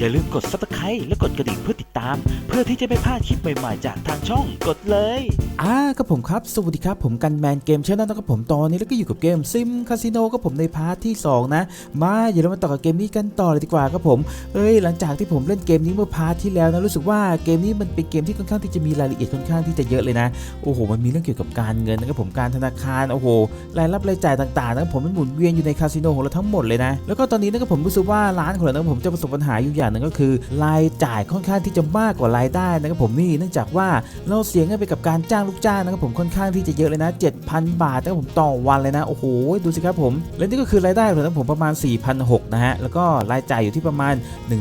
อย่าลืมกด subscribe และกดกระดิ่งเพื่อติดตาม เพื่อที่จะไม่พลาดคลิปใหม่ๆ จากทางช่องกดเลยอ่ากับผมครับ สวัสดีครับ ผมกันแมนเกมช n น e l นะครับผมตอนนี้แล้วก็อยู่กับเกมซิมคาสิโนกับผมในพาร์ทที่ 2 นะ มาอย่าเรามาต่อกับเกมนี้กันต่อเลยดีกว่าครับผมเอ้ยหลังจากที่ผมเล่นเกมนี้เมื่อพาร์ทที่แล้วนะรู้สึกว่าเกมนี้มันเป็นเกมที่ค่อนข้างที่จะมีรายละเอียดค่อนข้างที่จะเยอะเลยนะโอ้โหมันมีเรื่องเกี่ยวกับการเงินนะครับผมการธนาคารโอ้โหรายรับรายจ่ายต่างๆนะครับผมมันหมุนเวียนอยู่ในคาสิโนของเราทั้งหมดเลยนะแล้วก็ตอนนี้นะครับผมรู้สึกว่าร้านของเรานะครับผมจะประสบปัญหาอยู่อย่างหนึ่งก็คือรายจ่ายค่อนข้างที่จะมากกว่ารายได้นะครับผมนี่เนื่องจากว่าเราเสียเงินไปกับการจ้างลูกจ้างนะครับผมค่อนข้างที่จะเยอะเลยนะ 7,000 บาทนะครับผมต่อวันเลยนะโอ้โหดูสิครับผมและนี่ก็คือรายได้ของเรานะครับผมประมาณ 4,600นะฮะแล้วก็รายจ่ายอยู่ที่ประมาณ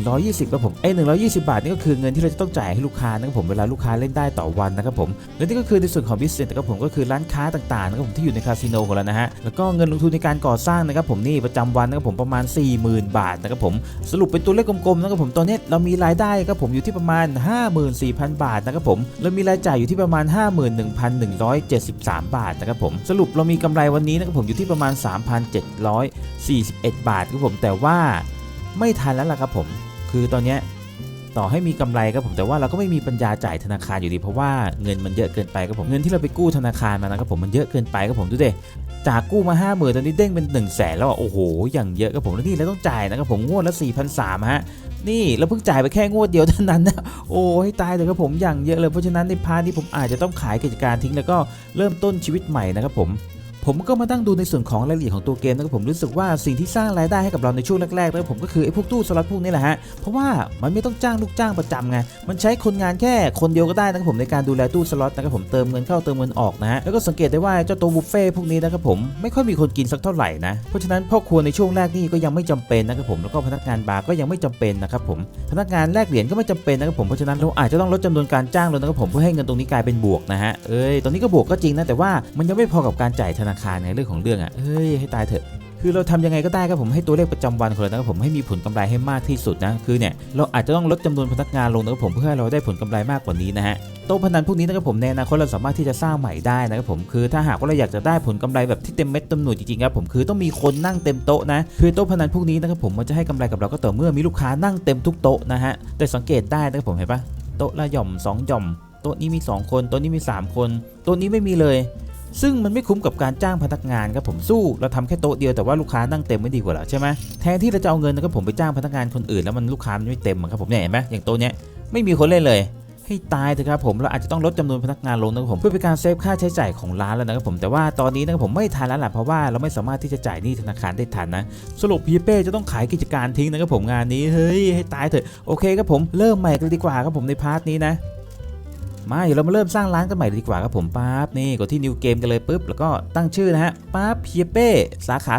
120ครับผมไอ้120 บาทนี่ก็คือเงินที่เราจะต้องจ่ายให้ลูกค้านะครับผมเวลาลูกค้าเล่นได้ต่อวันนะครับผมและนี่ก็คือในส่วนของบิสเนสนะครับผมก็คือร้านค้าต่างๆนะครับผมที่อยู่ในคาสิโนของเรานะฮะแล้วก็เงินลงทุนในการก่อสร้างนะครับผมนี่ประจำวันนะครับผมประมาณ 40,000 บาทนะครับผมสรุปเป็นตัวเลขกลมๆนะครับผมตอนนี้เรามีรายได้ครับผมอยู่ที่ประมาณ 54,000 บาทนะครับผมเรามีรายจ่ายอยู่ที่ประมาณ 51,173 บาทนะครับผมสรุปเรามีกำไรวันนี้นะครับผมอยู่ที่ประมาณ 3,741 บาทครับผมแต่ว่าไม่ทันแล้วล่ะครับผมคือตอนนี้ ต่อให้มีกำไรครับผมแต่ว่าเราก็ไม่มีปัญญาจ่ายธนาคารอยู่ดี เพราะว่าเงินมันเยอะเกินไปครับผมเงินที่เราไปกู้ธนาคารมานะครับผมมันเยอะเกินไปครับผมดูดิจากกู้มา5 0,000ตอนนี้เด้งเป็น1นึ่งแสนแล้วอะโอ้โห อย่างเยอะครับผมแล้วนี่เราต้องจ่ายนะครับผมงวดละ4 3 0 0ฮะนี่เราเพิ่งจ่ายไปแค่งวดเดียวเท่านั้นนะโอ้ยตายเลยครับผมอย่างเยอะเลยเพราะฉะนั้นในพาร์ทนี้ผมอาจจะต้องขายกิจการทิ้งแล้วก็เริ่มต้นชีวิตใหม่นะครับผม ผมก็มาตั้งดูในส่วนของรายละเอียดของตัวเกมนะครับผมรู้สึกว่าสิ่งที่สร้างรายได้ให้กับเราในช่วงแรกๆนะครับผมก็คือไอ้พวกตู้สล็อตพวกนี้แหละฮะเพราะว่ามันไม่ต้องจ้างลูกจ้างประจำไงมันใช้คนงานแค่คนเดียวก็ได้นะครับผมในการดูแลตู้สล็อตนะครับผมเติมเงินเข้าเติมเงินออกนะฮะแล้วก็สังเกตได้ว่าเจ้าตัวบุฟเฟ่พวกนี้นะครับผมไม่ค่อยมีคนกินสักเท่าไหร่นะเพราะฉะนั้นพ่อครัวในช่วงแรกนี่ก็ยังไม่จำเป็นนะครับผมแล้วก็พนักงานบาร์ก็ยังไม่จำเป็นนะครับผมพนักงานแลกเหรียญก็ไม่จำเป็นนะครับผมเพราะฉะนั้นเราอาจจะต้องลดจำนวนการจ้างลงนะครับผมเพื่อให้เงินตรงนี้กลายเป็นบวกนะฮะเอ้ยตอนนี้ก็บวกก็จริงนะแต่ว่ามันยังไม่พอกับการจ่ายธนาคารในเรื่องของเรื่องอะเฮ้ยให้ตายเถอะคือเราทำยังไงก็ได้ครับผมให้ตัวเลขประจำวันของเรานะครับผมให้มีผลกำไรให้มากที่สุดนะคือเนี่ยเราอาจจะต้องลดจำนวนพนักงานลงนะครับผมเพื่อให้เราได้ผลกำไรมากกว่านี้นะฮะโต๊ะพนันพวกนี้นะครับผมในอนาคตเราสามารถที่จะสร้างใหม่ได้นะครับผมคือถ้าหากว่าเราอยากจะได้ผลกำไรแบบที่เต็มเม็ดเต็มหน่วยจริงๆครับผมคือต้องมีคนนั่งเต็มโต๊ะนะคือโต๊ะพนันพวกนี้นะครับผมมันจะให้กำไรกับเราก็ต่อเมื่อมีลูกค้านั่งเต็มทุกโต๊ะนะฮะแต่สังเกตได้นะครับผมเห็นปะโต๊ะละหย่อมสองหย่อมโต๊ะนี้มีสองคนโต๊ะนี้มีสามคนโต๊ะนี้ไม่มีเลย ซึ่งมันไม่คุ้มกับการจ้างพนักงานครับผมสู้เราทำแค่โต๊ะเดียวแต่ว่าลูกค้านั่งเต็มไม่ดีกว่าหรอใช่ไหมแทนที่เราจะเอาเงินนะครับผมไปจ้างพนักงานคนอื่นแล้วมันลูกค้ามันไม่เต็มอะครับผมเนี่ยเห็นไหมอย่างโต๊ะเนี้ยไม่มีคนเล่นเลยให้ตายเถอะครับผมเราอาจจะต้องลดจำนวนพนักงานลงนะครับผมเพื่อเป็นการเซฟค่าใช้จ่ายของร้านแล้วนะครับผมแต่ว่าตอนนี้นะครับผมไม่ทันแล้วแหละเพราะว่าเราไม่สามารถที่จะจ่ายหนี้ธนาคารได้ทันนะสรุปพีเป้จะต้องขายกิจการทิ้งนะครับผมงานนี้เฮ้ยให้ตายเถอะโอเคครับผมเริ่มใหม่กันดีกว่าครับผมในพาร์ทนี้นะ มาเดี๋ยวเรามาเริ่มสร้างร้านกันใหม่ดีกว่าครับผมปั๊บนี่กดที่ new game กันเลยปุ๊บแล้วก็ตั้งชื่อนะฮะปั๊บเพียเป้สาขา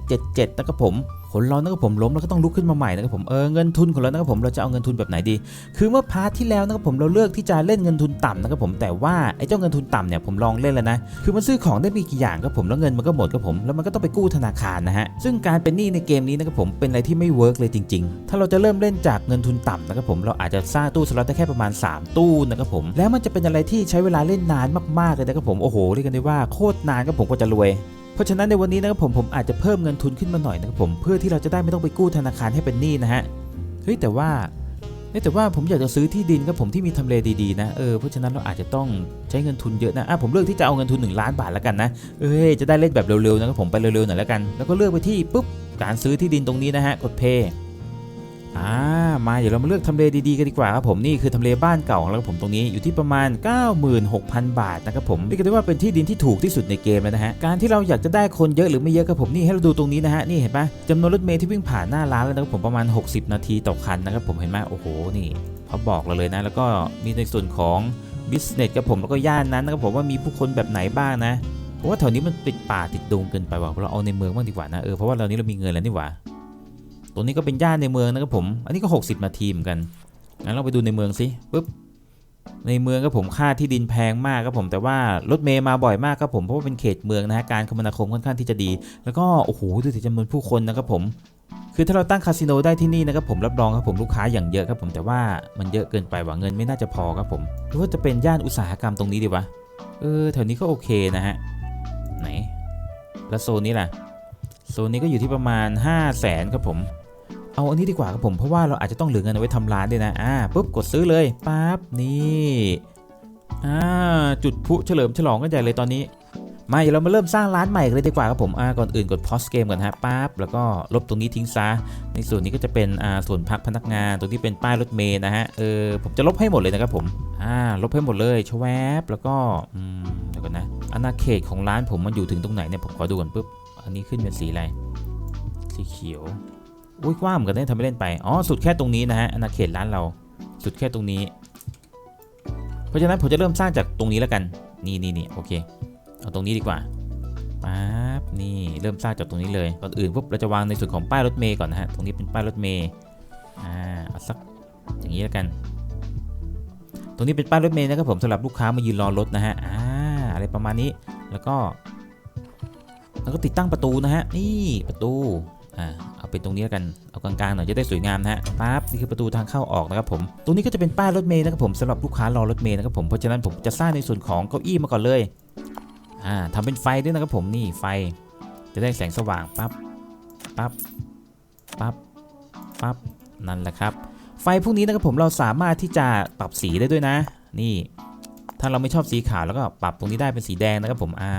2777นะครับผม คนเรานะครับผมล้มแล้วก็ต้องลุกขึ้นมาใหม่นะครับผมเออเงินทุนของเรานะครับผมเราจะเอาเงินทุนแบบไหนดี คือเมื่อพาร์ทที่แล้วนะครับผมเราเลือกที่จะเล่นเงินทุนต่ำนะครับผมแต่ว่าไอ้เจ้าเงินทุนต่ำเนี่ยผมลองเล่นแล้วนะคือมันซื้อของได้ม่กี่อย่างครับผมแล้วเงินมันก็หมดครับผมแล้วมันก็ต้องไปกู้ธนาคารนะฮะซึ่งการเป็นหนี้ในเกมนี้นะครับผมเป็นอะไรที่ไม่เวิร์กเลยจริง ๆ ถ้าเราจะเริ่มเล่นจากเงินทุนต่ำนะครับผมเราอาจจะสร้างตู้สล็อตได้แค่ประมาณ 3 ตู้นะครับผมแล้วมันจะเป็นอะไรที่ใช้เวลาเล่นนานมากๆเลยนะครับผมโอ้โหเรียกกันได้ว่าโคตรนานครับผมกว่าจะรวย เพราะฉะนั้นในวันนี้นะครับผมผมอาจจะเพิ่มเงินทุนขึ้นมาหน่อยนะครับผมเพื่อที่เราจะได้ไม่ต้องไปกู้ธนาคารให้เป็นหนี้นะฮะเฮ้ยแต่ว่าแต่ว่าผมอยากจะซื้อที่ดินครับผมที่มีทำเลดีๆนะเออเพราะฉะนั้นเราอาจจะต้องใช้เงินทุนเยอะนะอะผมเลือกที่จะเอาเงินทุน 1 ล้านบาทแล้วกันนะเอ้ยจะได้เล่นแบบเร็วๆนะครับผมไปเร็วๆหน่อยแล้วกัน แล้วก็เลือกไปที่ปุ๊บการซื้อที่ดินตรงนี้นะฮะกดเพย์ อ่ามาเดี๋ยวเรามาเลือกทำเลดีๆกันดีกว่าครับผมนี่คือทำเลบ้านเก่าของเรากับผมตรงนี้อยู่ที่ประมาณ 96,000 บาทนะครับผมเรียกได้ว่าเป็นที่ดินที่ถูกที่สุดในเกมแล้วนะฮะการที่เราอยากจะได้คนเยอะหรือไม่เยอะครับผมนี่ให้เราดูตรงนี้นะฮะนี่เห็นปะจำนวนรถเมล์ที่วิ่งผ่านหน้าร้านแล้วนะครับผมประมาณ 60 นาทีต่อคันนะครับผมเห็นไหมโอ้โหนี่เขาบอกเราเลยนะ แล้วก็มีในส่วนของบิสเนสครับผมแล้วก็ย่านนั้นนะครับผมว่ามีผู้คนแบบไหนบ้างนะเพราะว่าแถวนี้มันติดป่าติดดงเกินไปว่ะเราเอาในเมืองบ้างดีกว่านะเออเพราะว่าเรานี้เรามีเงินแล้วนี่หว่า ตรงนี้ก็เป็นย่านในเมืองนะครับผม อันนี้ก็ 60 นาทีเหมือนกัน งั้นเราไปดูในเมืองสิปุ๊บ ในเมืองครับผมค่าที่ดินแพงมากครับผม แต่ว่ารถเมย์มาบ่อยมากครับผม เพราะว่าเป็นเขตเมืองนะฮะ การคมนาคมค่อนข้างที่จะดี แล้วก็ โอ้โห ดูสิจำนวนผู้คนนะครับผม คือถ้าเราตั้งคาสิโนได้ที่นี่นะครับผม รับรองครับผมลูกค้าอย่างเยอะครับผม แต่ว่ามันเยอะเกินไปว่าเงินไม่น่าจะพอครับผมหรือว่าจะเป็นย่านอุตสาหกรรมตรงนี้ดีวะ เออ แถวนี้ก็โอเคนะฮะ ไหน แล้วโซนนี้ล่ะ โซนนี้ก็อยู่ที่ประมาณ 5 0 0แสนครับผม เอาอันนี้ดีกว่าครับผมเพราะว่าเราอาจจะต้องเหลือเงินเอาไว้ทำร้านด้วยนะอ่าปุ๊บกดซื้อเลยปั๊บนี่อ่าจุดพุเฉลิมฉลองกันใหญ่เลยตอนนี้มาเดี๋ยวเรามาเริ่มสร้างร้านใหม่กันเลยดีกว่าครับผมอ่าก่อนอื่นกด pause เกมก่อนฮะปั๊บแล้วก็ลบตรงนี้ทิ้งซะในส่วนนี้ก็จะเป็นอ่าส่วนพักพนักงานตรงที่เป็นป้ายรถเมล์นะฮะเออผมจะลบให้หมดเลยนะครับผมอ่าลบให้หมดเลยชวบแล้วก็อืมเดี๋ยวก่อนนะอาณาเขตของร้านผมมันอยู่ถึงตรงไหนเนี่ยผมขอดูก่อนปุ๊บอันนี้ขึ้นเป็นสีอะไรสีเขียว อุ้ยกว้างเหมือนกันเนี่ยทำไมเล่นไป อ๋อ สุดแค่ตรงนี้นะฮะอาณาเขตร้านเรา สุดแค่ตรงนี้ เพราะฉะนั้นผมจะเริ่มสร้างจากตรงนี้แล้วกัน นี่นี่นี่โอเค เอาตรงนี้ดีกว่าปั๊บ นี่เริ่มสร้างจากตรงนี้เลย ก่อนอื่นปุ๊บเราจะวางในส่วนของป้ายรถเมย์ก่อนนะฮะ ตรงนี้เป็นป้ายรถเมย์ อ่า เอาสักอย่างนี้แล้วกัน ตรงนี้เป็นป้ายรถเมย์นะครับผมสำหรับลูกค้ามายืนรอรถนะฮะ อ่า อะไรประมาณนี้ แล้วก็ แล้วก็ติดตั้งประตูนะฮะ นี่ประตู อ่า เป็นตรงนี้แล้วกันเอากลางๆหน่อยจะได้สวยงามนะฮะปั๊บนี่คือประตูทางเข้าออกนะครับผมตรงนี้ก็จะเป็นป้ายรถเมย์นะครับผมสำหรับลูกค้ารอรถเมย์นะครับผมเพราะฉะนั้นผมจะสร้างในส่วนของเก้าอี้มาก่อนเลยอ่าทำเป็นไฟด้วยนะครับผมนี่ไฟจะได้แสงสว่างปั๊บปั๊บปั๊บปั๊บนั่นแหละครับ ไฟพวกนี้นะครับผมเราสามารถที่จะปรับสีได้ด้วยนะ นี่ถ้าเราไม่ชอบสีขาวแล้วก็ปรับตรงนี้ได้เป็นสีแดงนะครับผม อ่า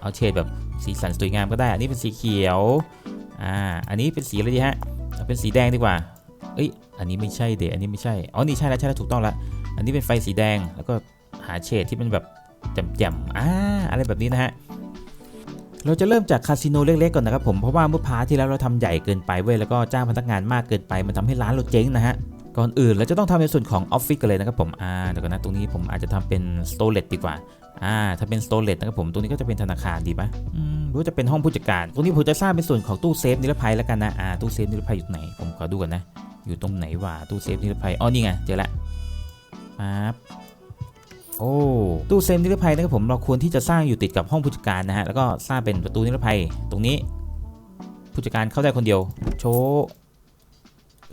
เอาเฉดแบบสีสันสวยงามก็ได้ อันนี้เป็นสีเขียว อ่า อันนี้เป็นสีอะไรดีฮะเอาเป็นสีแดงดีกว่า เอ้ย อันนี้ไม่ใช่เดะอันนี้ไม่ใช่ อ๋อ นี่ใช่แล้วใช่แล้วถูกต้องล้วอันนี้เป็นไฟสีแดง แล้วก็หาเฉดที่มันแบบแจ่มๆอ่า อะไรแบบนี้นะฮะ เราจะเริ่มจากคาสิโนเล็กๆก่อนนะครับผม เพราะว่าเมื่อพาร์ทที่แล้วเราทำใหญ่เกินไปเว้ย แล้วก็จ้างพนักงานมากเกินไป มันทำให้ร้านเราเจ๊งนะฮะ ก่อนอื่นเราจะต้องทำในส่วนของออฟฟิศกันเลยนะครับผม อ่า เดี๋ยวก่อนนะ ตรงนี้ผมอาจจะทำเป็นสโตเลตดีกว่า อ่า ถ้าเป็นสโตเลตนะครับผม ตรงนี้ก็จะเป็นธนาคารดีปะอืม รู้จะเป็นห้องผู้จัดการ ตรงนี้ผมจะสร้างเป็นส่วนของตู้เซฟนิรภัยแล้วกันนะอ่าตู้เซฟนิรภัยอยู่ไหนผมขอดูก่อนนะ อยู่ตรงไหนวะตู้เซฟนิรภัยอ๋อนี่ไงเจอละปั๊บโอ้ตู้เซฟนิรภัยนะครับผมเราควรที่จะสร้างอยู่ติดกับห้องผู้จัดการนะฮะแล้วก็สร้างเป็นประตูนิรภัยตรงนี้ ผู้จัดการเข้าได้คนเดียว โชว์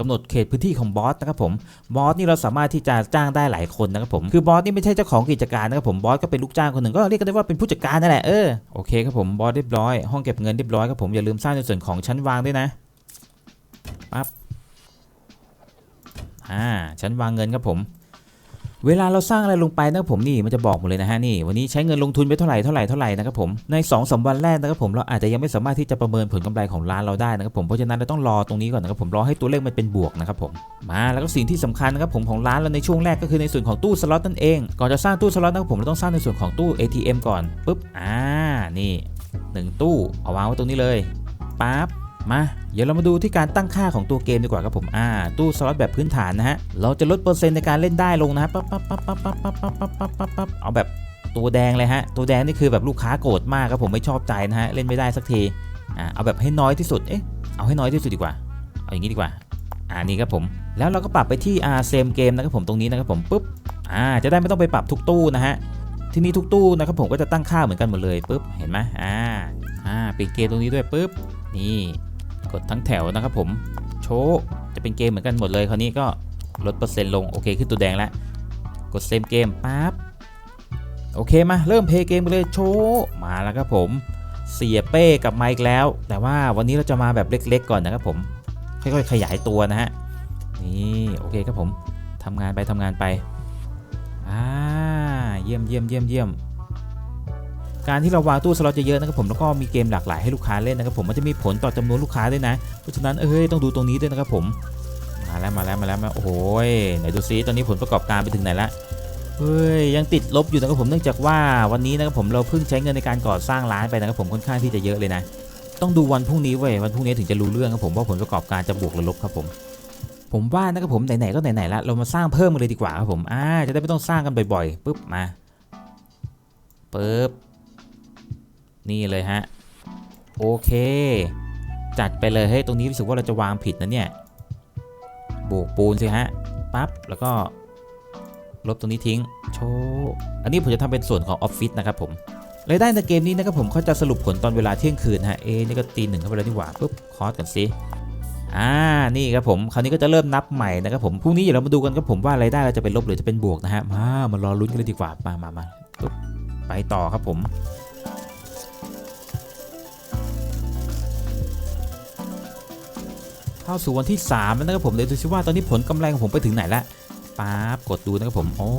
กำหนดเขตพื้นที่ของบอสนะครับผมบอสนี่เราสามารถที่จะจ้างได้หลายคนนะครับผมคือบอสนี่ไม่ใช่เจ้าของกิจการนะครับผมบอสก็เป็นลูกจ้างคนหนึ่งก็เรียกกันได้ว่าเป็นผู้จัดการนั่นแหละเออโอเคครับผมบอสเรียบร้อยห้องเก็บเงินเรียบร้อยครับผมอย่าลืมสร้างในส่วนของชั้นวางด้วยนะปั๊บอ่าชั้นวางเงินครับผม เวลาเราสร้างอะไรลงไปนะครับผมนี่มันจะบอกหมดเลยนะฮะนี่วันนี้ใช้เงินลงทุนไปเท่าไหร่เท่าไหร่เท่าไหร่นะครับผมใน2อสวันแรกนะครับผมเราอาจจะยังไม่สามารถที่จะประเมินผลกำไรของร้านเราได้นะครับผมเพราะฉะนั้นเราต้องรอตรงนี้ก่อนนะครับผมรอให้ตัวเลขมันเป็นบวกนะครับผมมาแล้วก็สิ่งที่สำคัญนะครับผมของร้านเราในช่วงแรกก็คือในส่วนของตู้สล็อตนั่นเองก่อนจะสร้างตู้สล็อตนะครับผมเราต้องสร้างในส่วนของตู้ ATM ก่อนปุ๊บอ่านี่หนึ่งตู้เอาวางไว้ตรงนี้เลยปั๊บ มาเดี๋ยวเรามาดูที่การตั้งค่าของตัวเกมดีกว่าครับผมอ่าตู้สล็อตแบบพื้นฐานนะฮะเราจะลดเปอร์เซ็นต์ในการเล่นได้ลงนะฮะปั๊บปั๊บปั๊บปั๊บปั๊บปั๊บปั๊บปั๊บปั๊บปั๊บปั๊บเอาแบบตัวแดงเลยฮะตัวแดงนี่คือแบบลูกค้าโกรธมากครับผมไม่ชอบใจนะฮะเล่นไม่ได้สักทีอ่าเอาแบบให้น้อยที่สุดเอ๊ะเอาให้น้อยที่สุดดีกว่าเอาอย่างนี้ดีกว่าอ่านี่ครับผมแล้วเราก็ปรับไปที่อาเซมเกมนะครับผมตรงนี้นะครับผมปุ๊บอ่าจะได้ไม่ต้องไปปรับทุกตู้นะฮะทีนี่ทุกตู้นะครับผมก็จะตั้งค่าเหมือนกันหมดเลยปุ๊บเห็นไหมอ่าอ่าปิดเกมตรงนี้ด้วยปุ๊บนี่ กดทั้งแถวนะครับผม โชว์จะเป็นเกมเหมือนกันหมดเลยคราวนี้ก็ลดเปอร์เซ็นต์ลง โอเคขึ้นตัวแดงแล้ว กดเซมเกมปั๊บโอเคมาเริ่มเพย์เกมเลยโชว์มาแล้วครับผมเสียเป้กับไมาอีกแล้ว แต่ว่าวันนี้เราจะมาแบบเล็ก ๆ ก่อนนะครับผมค่อยๆขยายตัวนะฮะนี่โอเคครับผมทำงานไปทำงานไปอ่าเยี่ยมเยี่ยมเยี่ยมเยี่ยม การที่เราวางตู้สล็อตเยอะๆนะครับผมแล้วก็มีเกมหลากหลายให้ลูกค้าเล่นนะครับผมมันจะมีผลต่อจำนวนลูกค้าด้วยนะ เพราะฉะนั้นเอ้ยต้องดูตรงนี้ด้วยนะครับผมมาแล้วมาแล้วมาแล้วมาโอ้โหไหนดูซิตอนนี้ผลประกอบการไปถึงไหนละเฮ้ยยังติดลบอยู่นะครับผมเนื่องจากว่าวันนี้นะครับผมเราเพิ่งใช้เงินในการก่อสร้างร้านไปนะครับผมค่อนข้างที่จะเยอะเลยนะ ต้องดูวันพรุ่งนี้เว้ยวันพรุ่งนี้ถึงจะรู้เรื่องครับผมว่าผลประกอบการจะบวกหรือลบครับผมผมว่านะครับผมไหนๆก็ไหนๆละเรามาสร้างเพิ่มกันเลยดีกว่าครับผมอ่าจะได้ไม่ต้องสร้างกันบ่อยๆปุ๊บมาปุ๊บ นี่เลยฮะ โอเค จัดไปเลยเฮ้ยตรงนี้รู้สึกว่าเราจะวางผิดนะเนี่ยโบกปูนสิฮะปั๊บแล้วก็ลบตรงนี้ทิ้ง โชว์อันนี้ผมจะทำเป็นส่วนของออฟฟิศนะครับผมรายได้ในเกมนี้นะครับผมเขาจะสรุปผลตอนเวลาเที่ยงคืนฮะเอนี่ก็ตีหนึ่งเข้าไปแล้วนี่หว่าปุ๊บคอร์สกันสิอ่านี่ครับผมคราวนี้ก็จะเริ่มนับใหม่นะครับผมพรุ่งนี้เดี๋ยวเรามาดูกันครับผมว่ารายได้เราจะเป็นลบหรือจะเป็นบวกนะฮะมามารอลุ้นกันเลยดีกว่า มามามาไปต่อครับผม เข้าสู่วันที่ 3 แล้วนะครับผมเดี๋ยวดูซิว่าตอนนี้ผลกำไรของผมไปถึงไหนละปั๊บกดดูนะครับผม โอ้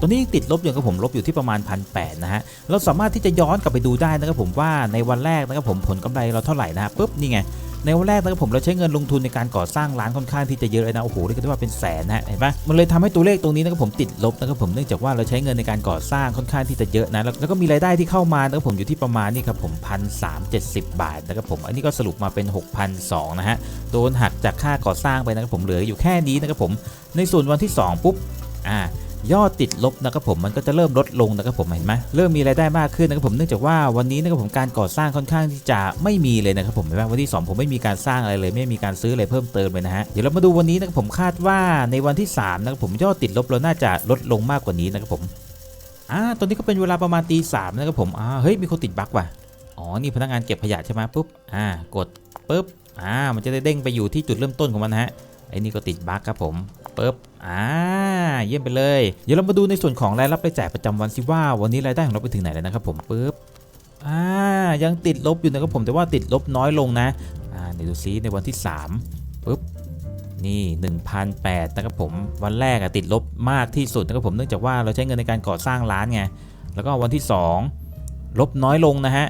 ตอนนี้ติดลบอยู่ครับผมลบอยู่ที่ประมาณพันแนะฮะ เราสามารถที่จะย้อนกลับไปดูได้นะครับผมว่าในวันแรกนะครับผมผลกำไรเราเท่าไหร่นะฮะปุ๊บนี่ไง ในวันแรกนะครับผมเราใช้เงินลงทุนในการก่อสร้างร้านค่อนข้างที่จะเยอะเลยนะโอ้โหเรียกได้ว่าเป็นแสนนะฮะเห็นปะมันเลยทำให้ตัวเลขตรงนี้นะครับผมติดลบนะครับผมเนื่องจากว่าเราใช้เงินในการก่อสร้างค่อนข้างที่จะเยอะนะแล้วแล้วก็มีรายได้ที่เข้ามานะครับผมอยู่ที่ประมาณนี่ครับผมพันสามเจ็ดสิบบาทนะครับผมอันนี้ก็สรุปมาเป็น 6,200นะฮะโดนหักจากค่าก่อสร้างไปนะครับผมเหลืออยู่แค่นี้นะครับผมในส่วนวันที่ 2 ปุ๊บอ่า ยอดติดลบนะครับผมมันก็จะเริ่มลดลงนะครับผมเห็นไหมเริ่มมีรายได้มากขึ้นนะครับผมเนื่องจากว่าวันนี้นะครับผมการก่อสร้างค่อนข้างที่จะไม่มีเลยนะครับผมเห็นไหมวันที่ 2 ผมไม่มีการสร้างอะไรเลย ไม่มีการซื้ออะไรเพิ่มเติมเลยนะฮะเดี๋ยวเรามาดูวันนี้นะครับผมคาดว่าในวันที่3นะครับผมยอดติดลบเราน่าจะลดลงมากกว่านี้นะครับผมอ่าตอนนี้ก็เป็นเวลาประมาณตีสามนะครับผมอ่าเฮ้ยมีคนติดบั๊กว่ะอ๋อนี่พนักงานเก็บขยะใช่ไหมปุ๊บอ่ากดปุ๊บอ่ามันจะได้เด้งไปอยู่ที่จุดเริ่มต้นของมันนะฮะไอ้นี่ก็ติดบั๊กครับผม ปุ๊บอ่าเยี่ยมไปเลย เดี๋ยวเรามาดูในส่วนของรายรับรายจ่ายประจำวันสิว่าวันนี้รายได้ของเราไปถึงไหนแล้วนะครับผมปึ๊บอ่ายังติดลบอยู่นะครับผมแต่ว่าติดลบน้อยลงนะอ่าเดี๋ยวดูซิในวันที่3ปึ๊บนี่1,008นะครับผมวันแรกอะติดลบมากที่สุดนะครับผมเนื่องจากว่าเราใช้เงินในการก่อสร้างร้านไงแล้วก็วันที่ 2 ลบน้อยลงนะฮะ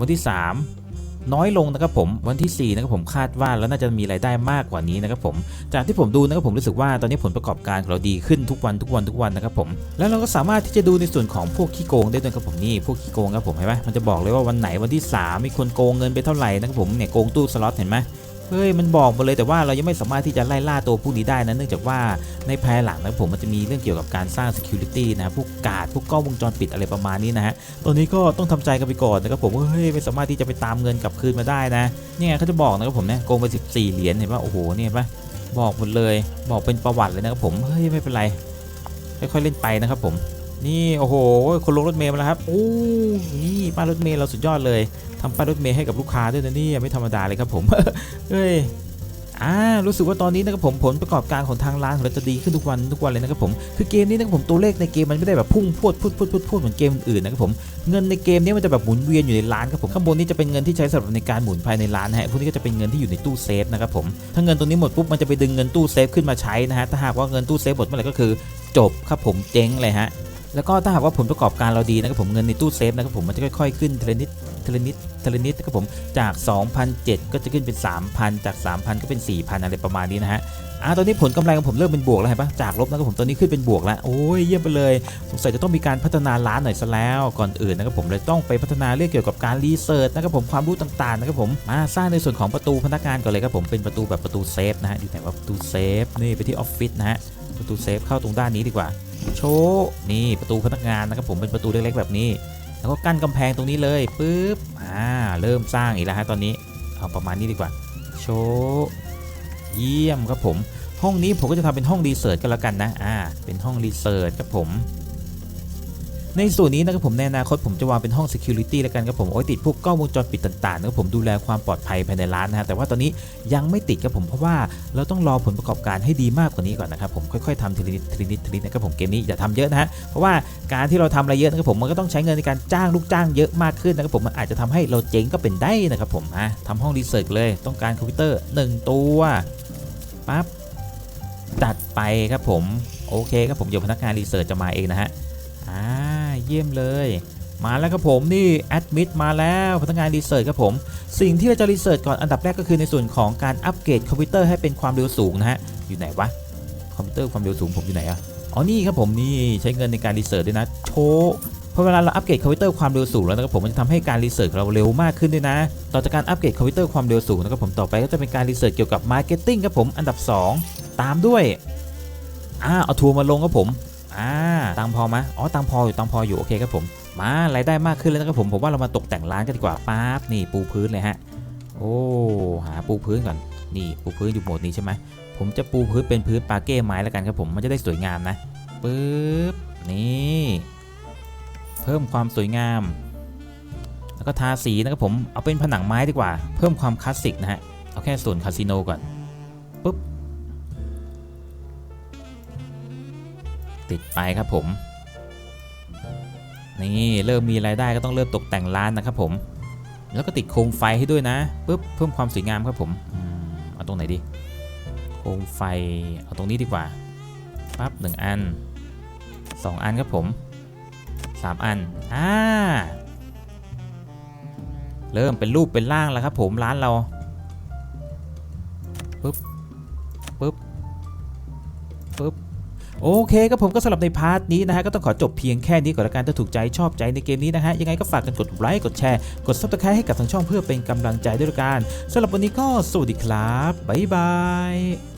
วันที่ 3 น้อยลงนะครับผมวันที่4นะครับผมคาดว่าแล้วน่าจะมีรายได้มากกว่านี้นะครับผมจากที่ผมดูนะครับผมรู้สึกว่าตอนนี้ผลประกอบการของเราดีขึ้นทุกวันทุกวันทุกวันนะครับผมแล้วเราก็สามารถที่จะดูในส่วนของพวกขี้โกงได้ด้วยครับผมนี่พวกขี้โกงครับผมเห็นไหมมันจะบอกเลยว่าวันไหนวันที่ 3 มีคนโกงเงินไปเท่าไหร่นะครับผมเนี่ยโกงตู้สล็อตเห็นไหม เฮ้ยมันบอกมาเลยแต่ว่าเรายังไม่สามารถที่จะไล่ล่าตัวพวกนี้ได้นะเนื่องจากว่าในภายหลังนะผมมันจะมีเรื่องเกี่ยวกับการสร้าง security นะพวกกาดพวกกล้องวงจรปิดอะไรประมาณนี้นะฮะตอนนี้ก็ต้องทำใจกันไปก่อนนะครับผมว่าเฮ้ยไม่สามารถที่จะไปตามเงินกลับคืนมาได้นะนี่ยเขาจะบอกนะครับผมเนี่ยโกงไป 14 เหรียญเห็นป่ะโอ้โหเนี่ยปะบอกหมดเลย บอกเป็นประวัติเลยนะครับผมเฮ้ยไม่เป็นไรค่อยๆเล่นไปนะครับผม นี่โอ้โหคนลงรถเมล์มาแล้วครับโอ้นี่ป้ายรถเมล์เราสุดยอดเลยทำป้ายรถเมล์ให้กับลูกค้าด้วยนะนี่ไม่ธรรมดาเลยครับผมเฮ้ยอ่ารู้สึกว่าตอนนี้นะครับผมผลประกอบการของทางร้านของเราจะดีขึ้นทุกวันทุกวันเลยนะครับผมคือเกมนี้นะครับผมตัวเลขในเกมมันไม่ได้แบบพุ่งพรวดพุดพุดพุดพุดเหมือนเกมอื่นนะครับผมเงินในเกมนี้มันจะแบบหมุนเวียนอยู่ในร้านครับผมข้างบนนี้จะเป็นเงินที่ใช้สำหรับในการหมุนภายในร้านนะฮะพวกนี้ก็จะเป็นเงินที่อยู่ในตู้เซฟนะครับผมถ้าเงินตรงนี้หมดปุ๊บมันจะไปดึงเงินตู้เซฟขึ้นมาใช้นะฮะถ้าหากว่าเงินตู้เซฟหมดเมื่อไหร่ก็คือจบครับผมเจ๊งเลยฮะ แล้วก็ถ้าหากว่าผลประกอบการเราดีนะครับผมเงินในตู้เซฟนะครับผมมันจะค่อยๆขึ้นทีละนิดทีละนิดทีละนิดนะครับผมจาก 2,007 ก็จะขึ้นเป็น 3,000 จาก 3,000 ก็เป็น 4,000 อะไรประมาณนี้นะฮะอ่าตอนนี้ผลกำไรของผมเริ่มเป็นบวกแล้วเห็นปะจากลบนะครับผมตอนนี้ขึ้นเป็นบวกแล้วโอ้ยเยี่ยมไปเลยสงสัยจะต้องมีการพัฒนาร้านหน่อยซะแล้วก่อนอื่นนะครับผมเลยต้องไปพัฒนาเรื่องเกี่ยวกับการรีเสิร์ชนะครับผมความรู้ต่างๆนะครับผมมาสร้างในส่วนของประตูพนักงานก่อนเลยครับผมเป็นประตูแบบประตูเซฟนะฮะอยู่ไหนว่าประตูเซฟนี่ไปที่ออฟฟิศนะฮะ ประตูเซฟเข้าตรงด้านนี้ดีกว่า โชว์นี่ประตูพนักงานนะครับผมเป็นประตูเล็กๆแบบนี้ แล้วก็กั้นกำแพงตรงนี้เลยปุ๊บอ่าเริ่มสร้างอีกแล้วฮะตอนนี้เอาประมาณนี้ดีกว่า โชว์เยี่ยมครับผม ห้องนี้ผมก็จะทำเป็นห้องรีเสิร์ชกันแล้วกันนะอ่าเป็นห้องรีเสิร์ชครับผม ในส่วนนี้นะครับผมในอนาคตผมจะวางเป็นห้อง Security แล้วกันครับผมโอ้ยติดพวกกล้องวงจรปิดต่างๆนะครับผมดูแลความปลอดภัยภายในร้านนะฮะแต่ว่าตอนนี้ยังไม่ติดครับผมเพราะว่าเราต้องรอผลประกอบการให้ดีมากกว่านี้ก่อนนะครับผมค่อยๆทำทีละนิดทีละนิดทีละนิดนะครับผมเกมนี้อย่าทำเยอะนะฮะเพราะว่าการที่เราทำอะไรเยอะนะครับผมมันก็ต้องใช้เงินในการจ้างลูกจ้างเยอะมากขึ้นนะครับผมมันอาจจะทำให้เราเจ๊งก็เป็นได้นะครับผมอะทำห้องรีเสิร์ชเลยต้องการคอมพิวเตอร์หนึ่งตัวปั๊บจัดไปครับผมโอเคครับผมเดี๋ยวพนักงานรีเสิร์ชจะมาเองนะฮะอ่า เยี่ยมเลย มาแล้วครับผมนี่แอดมิดมาแล้วพนักงานรีเสิร์ชครับผม สิ่งที่เราจะรีเสิร์ชก่อนอันดับแรกก็คือในส่วนของการอัปเกรดคอมพิวเตอร์ให้เป็นความเร็วสูงนะฮะอยู่ไหนวะคอมพิวเตอร์ความเร็วสูงผมอยู่ไหนอะอ๋อนี่ครับผมนี่ใช้เงินในการรีเสิร์ชด้วยนะโชว์พอเวลาเราอัปเกรดคอมพิวเตอร์ความเร็วสูงแล้วนะครับผมมันจะทำให้การรีเสิร์ชเราเร็วมากขึ้นด้วยนะ ต่อจากการอัปเกรดคอมพิวเตอร์ความเร็วสูงนะครับผมต่อไปก็จะเป็นการรีเสิร์ชเกี่ยวกับมาร์เก็ตติ้งครับผมอันดับ 2 ตามด้วยอ่าเอาทัวร์มาลงครับผม อ่าตังพอไหมอ๋อตังพออยู่ตังพออยู่โอเคครับผม มารายได้มากขึ้นแล้วนะครับผมผมว่าเรามาตกแต่งร้านกันดีกว่าป๊าบนี่ปูพื้นเลยฮะโอ้หาปูพื้นก่อนนี่ปูพื้นอยู่โหมดนี้ใช่ไหมผมจะปูพื้นเป็นพื้นปาเก้ไม้แล้วกันครับผมมันจะได้สวยงามนะปึ๊บนี่เพิ่มความสวยงาม แล้วก็ทาสีนะครับผมเอาเป็นผนังไม้ดีกว่า เพิ่มความคลาสสิกนะฮะเอาแค่ส่วนคาสิโนก่อนปุ๊บ ติดไปครับผม นี่เริ่มมีรายได้ก็ต้องเริ่มตกแต่งร้านนะครับผม แล้วก็ติดโคมไฟให้ด้วยนะปุ๊บเพิ่มความสวยงามครับผมเอาตรงไหนดี โคมไฟเอาตรงนี้ดีกว่าปั๊บหนึ่งอันสองอันครับผมสามอัน อ่า เริ่มเป็นรูปเป็นร่างแล้วครับผมร้านเราปึ๊บปึ๊บปึ๊บ โอเคครับผมก็สำหรับในพาร์ทนี้นะฮะก็ต้องขอจบเพียงแค่นี้ก่อนละกันถ้าถูกใจชอบใจในเกมนี้นะฮะยังไงก็ฝากกันกดไลค์กดแชร์กดซับสไครต์ให้กับทางช่องเพื่อเป็นกำลังใจด้วยละกันสำหรับวันนี้ก็สวัสดีครับบ๊ายบาย